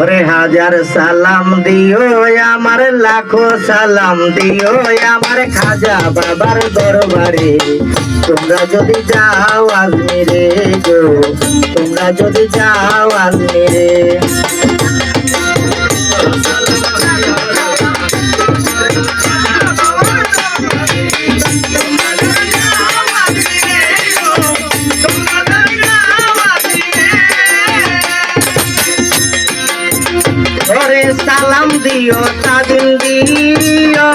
ওরে হাজার সালাম দিও, আমার লাখো সালাম দিও, আমার খাজা বাবার দরবারে। তোমরা যদি যাও আজমিরে গো, তোমরা যদি যাও আজমিরে। ওরে সালাম দিও সাদিন দিও।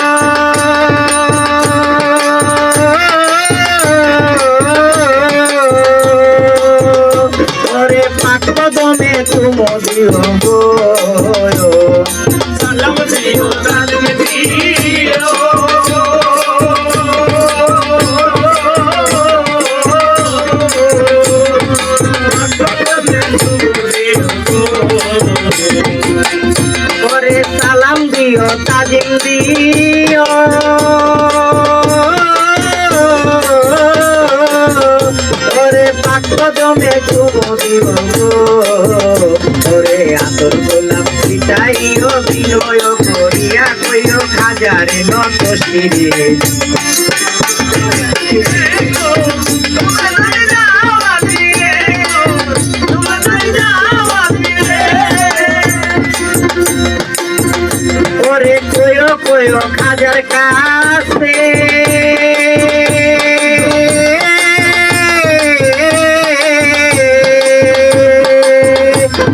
ওরে পাক দমে তুম দিও দিও তাজিম দিও। ওরে পাক দমে তুম দিও ওরে আতর গোলাপ পিটাইও বিনয় করিয়া কইও খাজারে নত শিরে ওরে কইও কইও খাজার কাছে।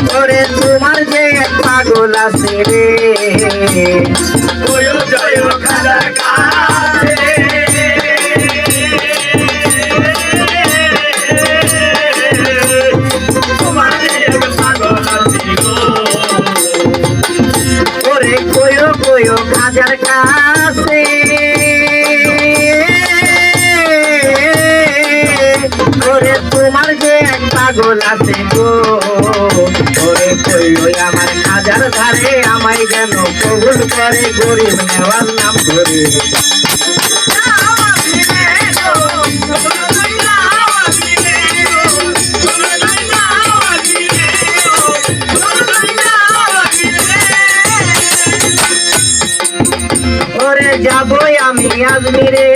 করে তোমার যে পাগল আছে রে। ওরে খাজার কাছে। ওরে, তোমার যে এক পাগল আছে গো। ওরে আমার খাজার ধারে আমায় যেন কবুল করে, গরিব নেওয়ার নাম ধরে। আজমিরে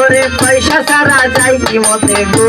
ওরে পয়সা সারা যাই কি মতে গো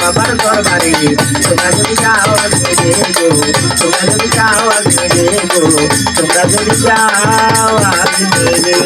বাবার দরবারে তোমরা যদি যাও আজমিরে গো, তোমরা যদি যাও আজমিরে গো, তোমরা যদি যাও আজমিরে